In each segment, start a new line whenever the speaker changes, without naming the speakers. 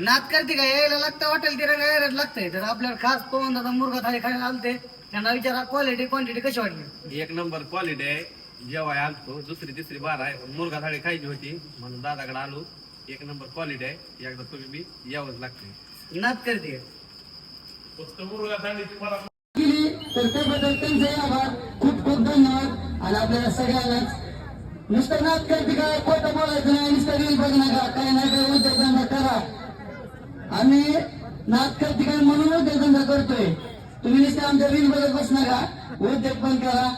नात करते का? यायला लागतं हॉटेल तिला यायला लागतंय. तर आपल्याला खास पवन दादा मुर्गा थाळी खायला आलते. त्यांना विचारा क्वालिटी क्वांटिटी कशी वाटली?
एक नंबर क्वालिटी आहे. जेव्हा आलतो. दुसरी तिसरी बार आहे. पण मुलगा थाळी खायची होती. म्हणून दादाकडे आलो. एक नंबर क्वालिटी आहे. एकदा तुम्ही बी यावंच लागते
नात करते.
केली तर त्याबद्दल त्यांचे आभार. खूप खूप धन्यवाद. आणि आपल्याला सगळ्यांनाच नुसतं नाच करते काय खोटं बोलायचं नाही नुसतं रील बघ नका काही नाही काही उद्योगधंदा करा. आम्ही नाच करते काय म्हणून उद्योगधंदा करतोय. तुम्ही नुसतं आमच्या रील बघत बस नका. उद्योग पण करा.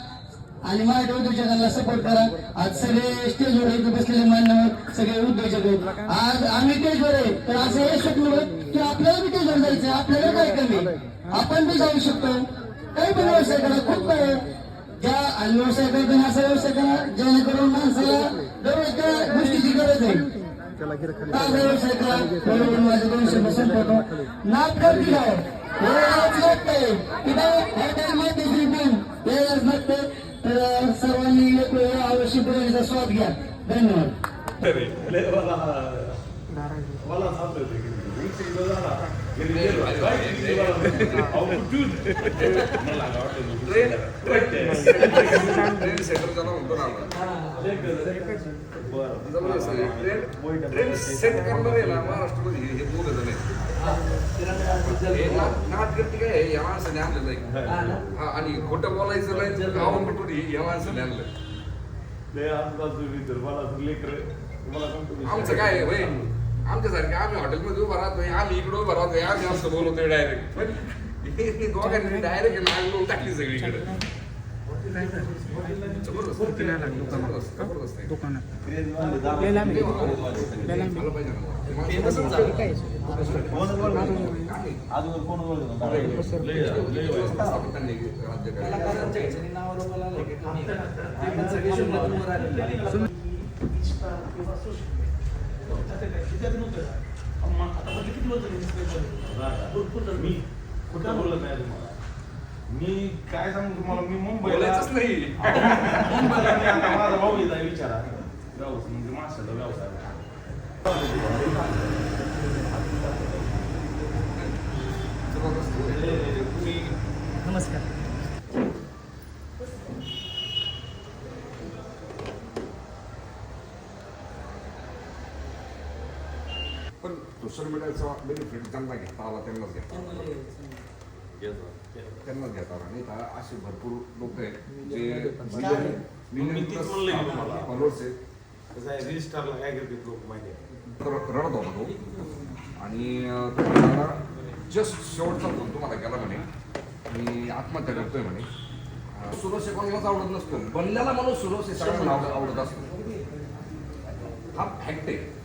आणि मराठी उद्योजकांना सपोर्ट करा. आज सगळे स्टेजवर इथे बसलेले मान्यवर सगळे उद्योजक आहेत. आज आम्ही स्टेजवर आहे. तर असं हे शकलो की आपल्याला बी स्टेजवर जायचं आपल्याला काय कमी? आपण बी जाऊ शकतो. काही पण व्यवसाय करा. खूप काय ज्या व्यवसाय करताना असा व्यवसाय करा जेणेकरून माणसाला दररोज त्या गोष्टीची गरज आहे. ताजा व्यवसाय करा बरोबर माझे दोनशे बसून टाका नाच करती काय वेळाच लागतंय. की लागतंय. तर सर्वांनी एक वेळ अवश्य पुरवण्याचा स्वाद घ्या. धन्यवाद.
ट्रेन सेंटर म्हणतो ना आपण ट्रेन सेट करणारे ना महाराष्ट्रामध्ये हे दोघ जण आहेत काय या माणसाने आणलेलं आहे हा, आणि खोटं बोलायचं नाही गाव पटून या माणसाने आणलं आमचं काय आहे आमच्यासारखे आम्ही हॉटेलमध्ये उभा राहतोय आम्ही इकडे उभा राहतोय आम्ही असं बोलतोय डायरेक्ट दोघांनी डायरेक्ट नाग टाकली सगळी इकडे
मी कुठं बोलत नाही तुम्हाला? मी काय सांगू तुम्हाला? मी मुंबईला
बोलायचंच नाही.
मुंबईला मी आता माझा भाऊ येत आहे विचारा. व्यवसाय म्हणजे माशाचा व्यवसाय
नमस्कार
पण सोशल मीडियाचा बेनिफिट ज्यांना घेता आला त्यांनाच घेता आला. त्यांनाच घेता आला. नाही तर असे भरपूर लोक आहेत जे
की.
फॉलोअर्स आहेत.
रजिस्टरला काय लोक माहिती आहे?
तर रडत होता तो. आणि जस्ट शेवटचा फोन तुम्हाला केला म्हणे. मी आत्महत्या करतोय म्हणे. सुरक्षा कोणालाच आवडत नसतो. बनलेला माणूस सुरक्षा सगळ्यांना आवड- आवडत असतो. हा फॅक्ट आहे.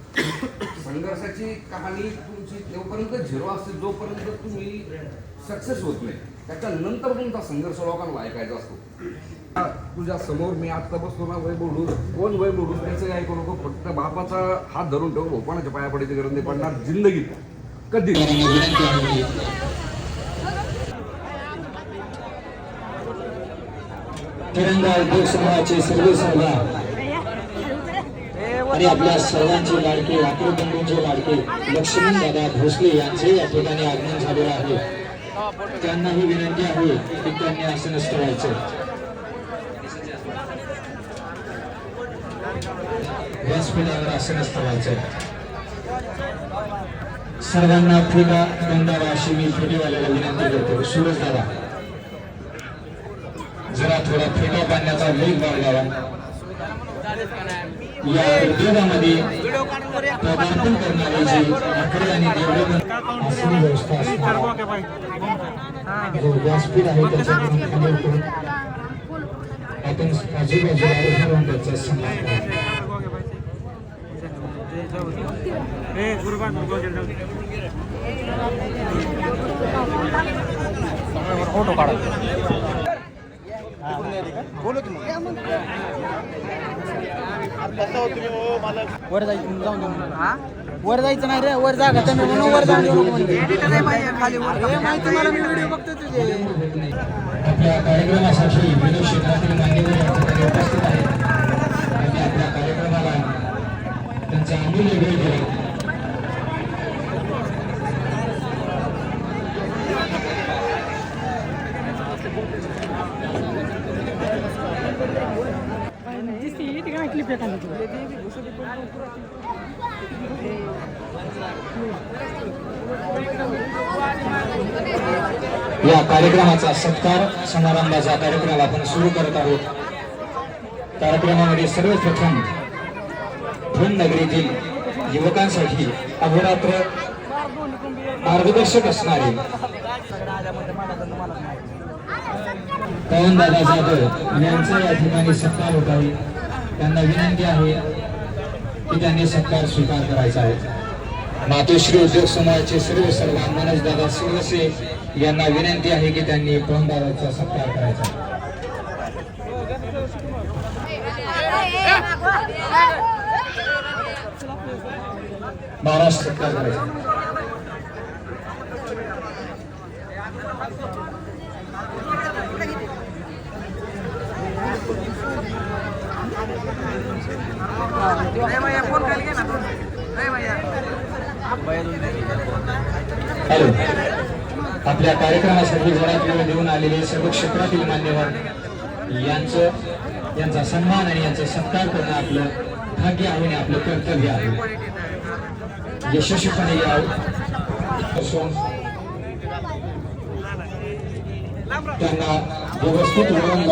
संघर्षाची कहाणी तुमची तेव्हापर्यंत झिरो असते जोपर्यंत तुम्ही सक्सेस होत नाही. त्याच्यानंतर तुमचा संघर्ष लोकांना ऐकायचा असतो? तुझ्या समोर मी आत्ता बसतो ना वय बोलू कोण वय बोलू त्याचं ऐकू नको फक्त बापाचा हात धरून ठेवू भोपानाच्या पाया पडायची गरज नाही पडणार जिंदगीत कधी?
तिरंगा उद्योग समूहाचे सर्व आणि आपल्या सर्वांचे लाडके लाकूड बंधूंचे लाडके लक्ष्मी दादा भोसले यांचे या ठिकाणी आगमन झालेलं आहे. त्यांनाही विनंती आहे की त्यांनी असं करायचं व्यासपीठावर असं करायचं सर्वांना फुला बंधावा अशी मी फेटीवाल्याला विनंती करतो. सूरज दादा जरा थोडा फेटा बांधण्याचा वेग बाळगावा या उद्योगामध्ये पदार्पण करणारे जे आकडे आणि असली व्यवस्था जो व्यासपीठ आहे खाली उतरून आपण आजूबाजूला त्याचा सन्मान करावा.
वर जायचं जाऊन जाऊन वर जायचं नाही रे वर जागा तुम्ही म्हणून वर जाऊन देऊ नको खाली माहिती मला मी व्हिडिओ बघतो तुझे.
आपल्या कार्यक्रमासाठी विविध क्षेत्रातील मान्यवर या ठिकाणी उपस्थित आहेत. त्यांनी आपल्या कार्यक्रमाला त्यांचा अमूल्य वेळ दिला
या कार्यक्रमाचा सत्कार समारंभाचा कार्यक्रम आपण सुरू करत आहोत. कार्यक्रमामध्ये सर्वप्रथम भूम नगरीतील युवकांसाठी अहोरात्र मार्गदर्शक असणारे पवनदादा जाधव यांचा या ठिकाणी सत्कार होत आहे. त्यांना विनंती आहे की त्यांनी सत्कार स्वीकार करायचा आहे मातोश्री उद्योग समूहाचे सर्व सर्व मनोज दादा यांना विनंती आहे की त्यांनी पवनदादाचा सत्कार करायचा आहे. सत्कार करायचा हॅलो. आपल्या कार्यक्रमासाठी घरात वेळ देऊन आलेले सर्व क्षेत्रातील मान्यवर यांचं यांचा सन्मान आणि यांचा सत्कार करणं आपलं भाग्य आहे आणि आपलं कर्तव्य आहे. यशस्वीपणे यावं त्यांना व्यवस्थित वळण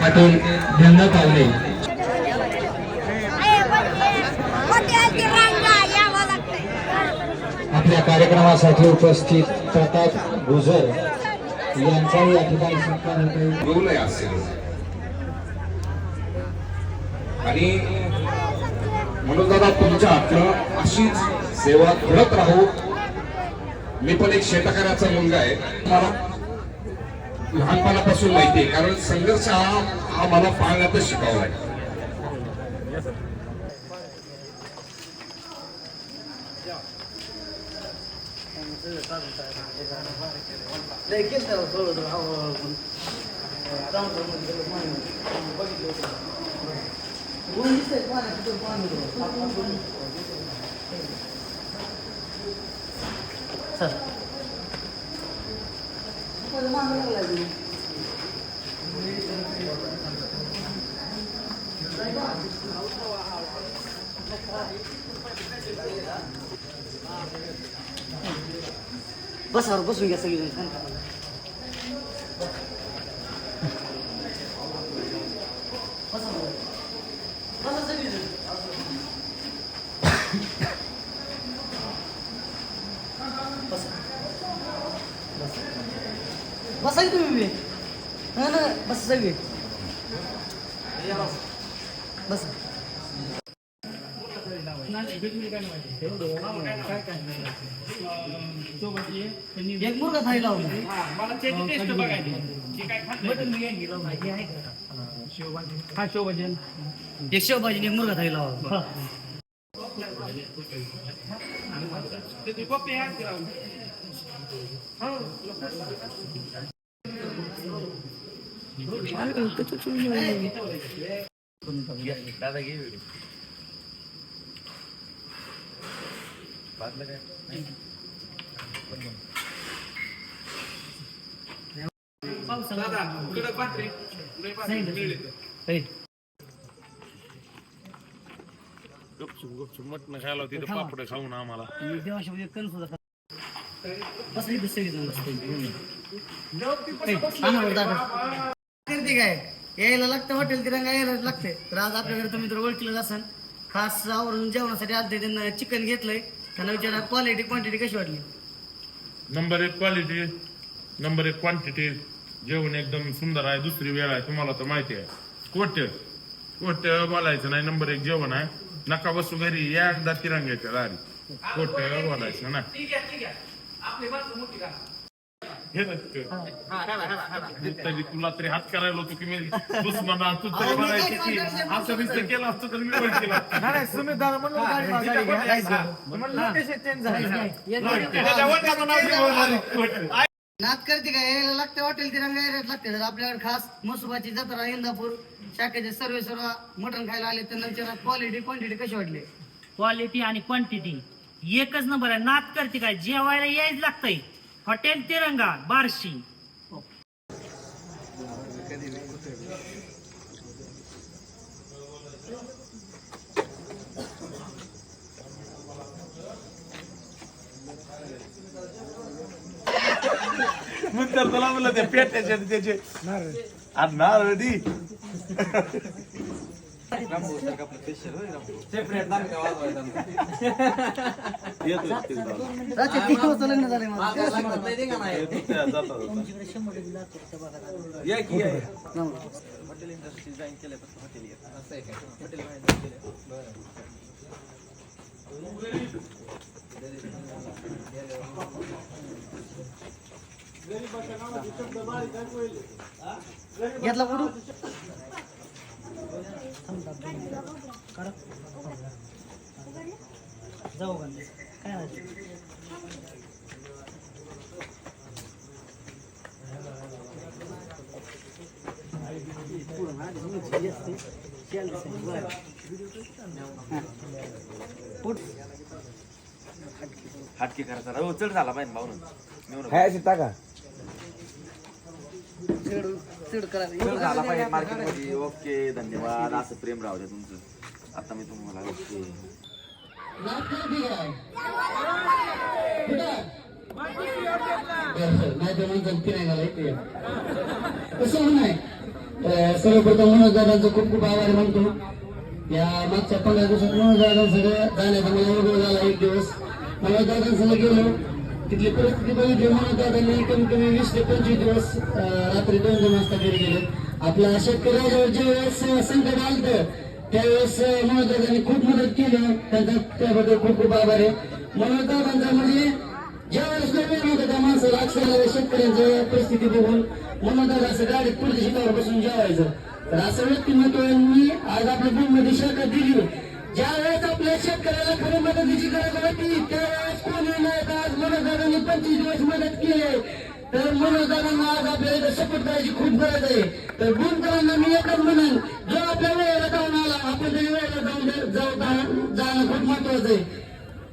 पाटील धन्य पावले.
लागतंय.
आपल्या कार्यक्रमासाठी उपस्थित प्रताप गुजर यांचाही या ठिकाणी सत्कार होत
असेल. आणि म्हणून दादा तुमच्या हातनं अशीच सेवा करत राहू मी पण एक शेतकऱ्याचा मुलगा आहे. मला लहानपणापासून माहिती आहे कारण संघर्ष हा हा मला पाळण्यातच शिकवलाय
आहे. केलं त्याला थोडं थोडं हळूहळू पण. चांगलं म्हणजे पाणी. बघितलं होतं. ऊन दिसतंय पाण्यात, तिथं पाणी होतं. सर. पहिलं मागं लागलाय तुम्ही. बसावर बसून घ्या सगळी जण बसा की तुम्ही बी. नाही ना बस सगळी बस एक मुर्गा थाळी लावून
मला त्याची टेस्ट बघायची ती काय खाल्लं
एक शेवभाजी एक मुर्गा थाळी लावा
त्याची पप्पी आहे की राव? दादा घे व्हिडिओ. बाजूला काय? दादा कडक भाकरी लय भाकरी दादा तर.
गपचूप गपचूप मटण खायला तिथे पापड खाऊन आम्हाला
देवाशी कण करते काय? यायला लागतं हॉटेल तिरंगा यायला लागते. तर आज आपल्याकडे तुम्ही तर ओळखलं असाल खास आवरून जेवणासाठी आलते त्यांना चिकन घेतलंय. त्यांना विचारा क्वालिटी क्वांटिटी कशी वाटली?
नंबर एक क्वालिटी नंबर एक क्वांटिटी जेवण एकदम सुंदर आहे दुसरी वेळ आहे तुम्हाला तर माहिती आहे. कोट्य कोट्य बोलायचं नाही नंबर एक जेवण आहे. नका बसू घरी या एकदा तिरंग्याच्या दारी. कोट्य बोलायचं ना
ठीक आहे ठीक आहे. आपली मोठी का
हे तुला तरी हात करायला होतो की मी दुश्मना तू तरी म्हणायची की असं नुसतं केलं असतं तर मी पण केलं.
नाच करते काय यायला लागते हॉटेल तिरंगा यायला लागते. तर आपल्याकडे खास मसुबाची जत्रा इंदापूर शाखेचे सर्व सर्व मटण खायला आले तर नंतर क्वालिटी क्वांटिटी कशी वाटली?
क्वालिटी आणि क्वांटिटी एकच नंबर आहे. नात करते काय जेवायला यायच लागतंय. हॉटेल तिरंगा बार्शी.
मग तर तुला म्हणलं ते पेट्याचे त्याचे आज नारळ दी
रात्री तीन वाजता लग्न झाले घेतला कुठून
जाऊ का? काय
हाटके करायचा. हो चढ झाला पाहिजे भाऊ
खायची टाका
चढ चढ
चढ झाला पाहिजे मार्केटमध्ये ओके धन्यवाद. असं प्रेम राहू द्या तुमचं. आता मी तुम्हाला ओके.
नाच करते नाही घालाय ते. सर्वप्रथम मनोज दादांचं खूप खूप आभार म्हणतो या मागच्या पंधरा दिवसात मनोज दादांसह जाण्याचा मला अनुभव झाला. एक दिवस. मनोज दादांसह गेलो तिथली परिस्थिती बघितली मनोज दादांनी कमी कमी वीस ते पंचवीस दिवस रात्री दोन दोन वाजता घरी गेले. आपल्या शेतकऱ्याजवळ जे वेळेस संकट आलं त्यावेळेस मनोज खूप मदत केली. त्यांचा त्याबद्दल खूप खूप आभार आहे. मनोज दादांचा म्हणजे, ज्या वेळेस वेळ होता त्या माणसाला अक्षराला शेतकऱ्यांचं परिस्थिती बघून म्हणून असं गाडीत पुढच्या शिकावर बसून जेवायचं. तर असं व्यक्तिमत्व मी आज आपल्या भूमीमध्ये शाखा दिली. ज्या वेळेस आपल्या शेतकऱ्याला खरं मदतीची गरज होती त्यावेळेस कोणी नाही आज मनोज पंचवीस दिवस मदत केली. तर मनोज आज आपल्याला सपोर्ट करायची खूप गरज आहे तर गुणकरांना मी एकच म्हणेन जो आपल्या वेळेला जाऊन आला आपण त्या वेळेला जाऊन जाऊ जाणं खूप महत्वाचं आहे.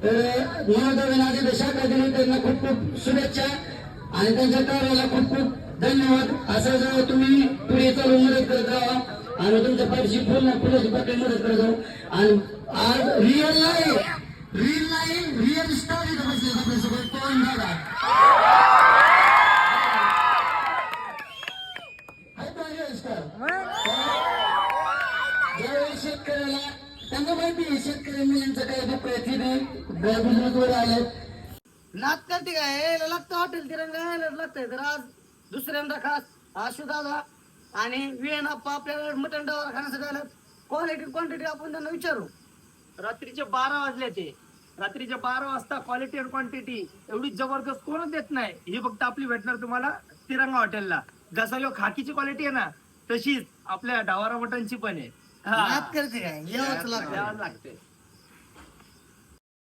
तर मनोदरांनी आधी शाखा दिली त्यांना खूप खूप शुभेच्छा आणि त्यांच्या कार्याला खूप खूप धन्यवाद. असं जर तुम्ही पुढे चालून मदत करत राहा आणि तुमच्या पाठीशी पूर्ण पुढे पाठी मदत करत राहू आणि आज रिअल नाही रिअल नाही रिअल स्टार बसले आपल्यासोबत पवन दादा आहेत ना real star? ज्यावेळी शेतकऱ्याला त्यांना शेतकरी काय दुःख आहे तिने वर आले
नाच करते काय? लागतं हॉटेल तिरंगा यायला लागतंय तर आज. दुसऱ्यांदा खास. आशू दादा आणि विएन आप्पा आपल्याला मटण डावर खाण्यासाठी आलं. क्वालिटी क्वांटिटी आपण त्यांना विचारू.
रात्रीचे बारा वाजले ते. रात्रीचे बारा वाजता क्वालिटी अँड क्वांटिटी एवढी जबरदस्त कोणच देत नाही. ही फक्त आपली भेटणार तुम्हाला तिरंगा हॉटेलला. जसा जो खाकीची क्वालिटी आहे ना तशीच आपल्या डावारा मटनची पण आहे.
नाच करते काय? यावंच लागतं
लागते